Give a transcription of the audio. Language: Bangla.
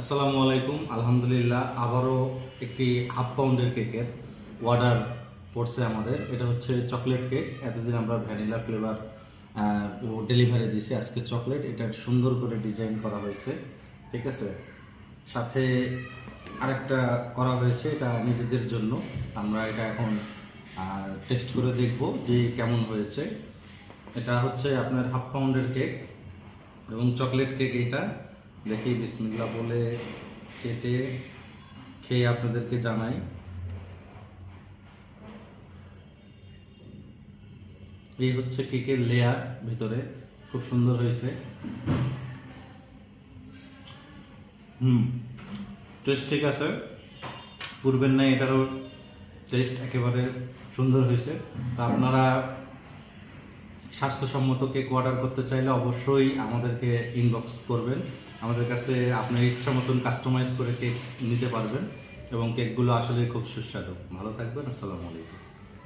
আসসালামু আলাইকুম, আলহামদুলিল্লাহ, আবারও একটি হাফ পাউন্ডের কেকের অর্ডার পড়ছে আমাদের। এটা হচ্ছে চকলেট কেক এতদিন আমরা ভ্যানিলা ফ্লেভার ডেলিভারি দিছি আজকে চকলেট এটা সুন্দর করে ডিজাইন করা হয়েছে, ঠিক আছে? সাথে আরেকটা করা হয়েছে, এটা নিজেদের জন্য। আমরা এটা এখন টেস্ট করে দেখব যে কেমন হয়েছে। এটা হচ্ছে আপনার হাফ পাউন্ডের কেক এবং চকলেট কেক এটা। দেখি বিসমিল্লা বলে কেটে খেয়ে আপনাদেরকে জানাই। এই হচ্ছে কেকের লেয়ার ভিতরে। খুব সুন্দর হয়েছে। হুম টেস্ট ঠিক আছে। পূর্বের নাই এটারও টেস্ট একেবারে সুন্দর হয়েছে। তা আপনারা স্বাস্থ্যসম্মত কেক অর্ডার করতে চাইলে অবশ্যই আমাদেরকে ইনবক্স করবেন। আমাদের কাছে আপনার ইচ্ছা মতন কাস্টমাইজ করে কেক নিতে পারবেন এবং কেকগুলো আসলে খুব সুস্বাদু। ভালো থাকবেন, আসসালামু আলাইকুম।